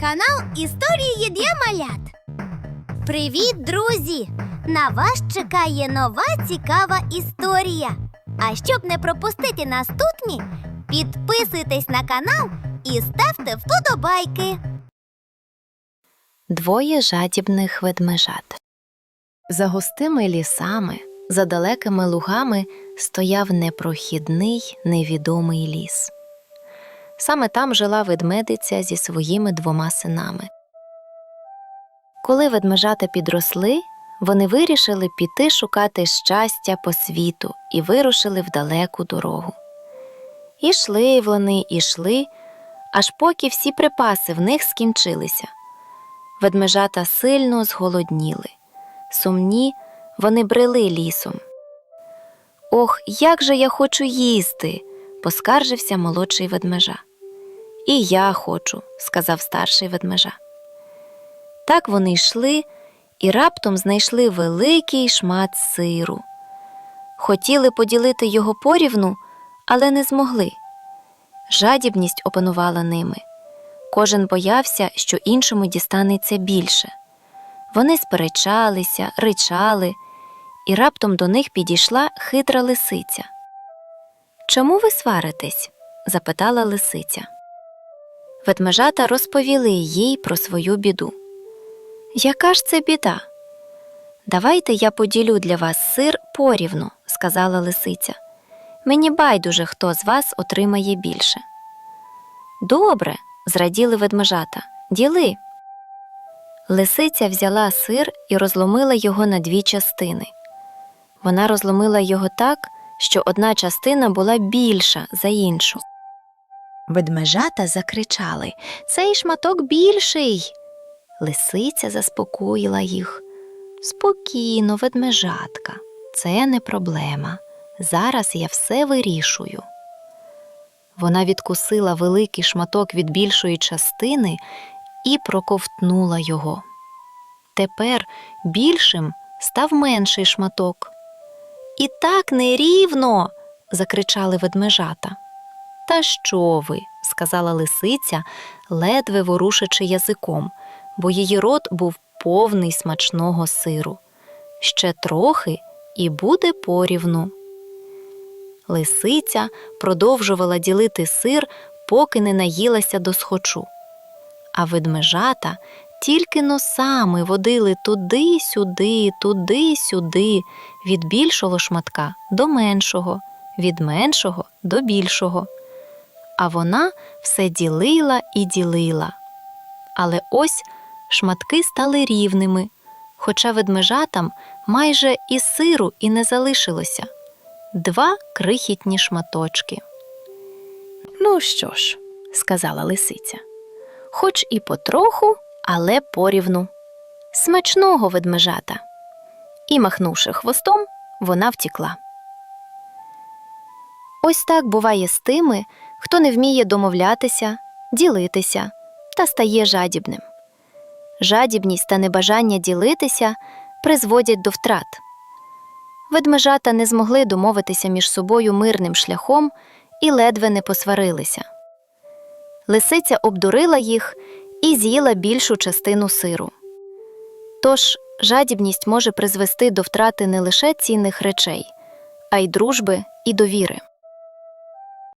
канал Історії для малят. Привіт, друзі! На вас чекає нова цікава історія. А щоб не пропустити наступні, підписуйтесь на канал і ставте вподобайки. Двоє жадібних ведмежат. За густими лісами, за далекими лугами стояв непрохідний невідомий ліс. Саме там жила ведмедиця зі своїми двома синами. Коли ведмежата підросли, вони вирішили піти шукати щастя по світу і вирушили в далеку дорогу. Ішли вони, ішли, аж поки всі припаси в них скінчилися. Ведмежата сильно зголодніли. Сумні вони брели лісом. Ох, як же я хочу їсти, поскаржився молодший ведмежа. І я хочу, сказав старший ведмежа. Так вони йшли і раптом знайшли великий шмат сиру. Хотіли поділити його порівну, але не змогли. Жадібність опанувала ними. Кожен боявся, що іншому дістанеться більше. Вони сперечалися, ричали, і раптом до них підійшла хитра лисиця. Чому ви сваритесь? запитала лисиця. Ведмежата розповіли їй про свою біду. Яка ж це біда? Давайте я поділю для вас сир порівну, сказала лисиця. Мені байдуже, хто з вас отримає більше. Добре, зраділи ведмежата. Діли. Лисиця взяла сир і розломила його на дві частини. Вона розломила його так, що одна частина була більша за іншу. Ведмежата закричали Цей шматок більший. Лисиця заспокоїла їх. Спокійно, ведмежатка, це не проблема. Зараз я все вирішую. Вона відкусила великий шматок від більшої частини і проковтнула його. Тепер більшим став менший шматок. І так нерівно. закричали ведмежата. Та що ви? сказала лисиця, ледве ворушачи язиком, бо її рот був повний смачного сиру. Ще трохи і буде порівну. Лисиця продовжувала ділити сир, поки не наїлася до схочу. А ведмежата тільки носами водили туди-сюди, туди-сюди, від більшого шматка до меншого, від меншого до більшого. А вона все ділила і ділила. Але ось шматки стали рівними, хоча ведмежатам майже і сиру і не залишилося два крихітні шматочки. Ну що ж, сказала лисиця, хоч і потроху, але порівну. Смачного ведмежата. І, махнувши хвостом, вона втікла. Ось так буває з тими, хто не вміє домовлятися, ділитися та стає жадібним. Жадібність та небажання ділитися призводять до втрат. Ведмежата не змогли домовитися між собою мирним шляхом і ледве не посварилися. Лисиця обдурила їх і з'їла більшу частину сиру. Тож жадібність може призвести до втрати не лише цінних речей, а й дружби і довіри.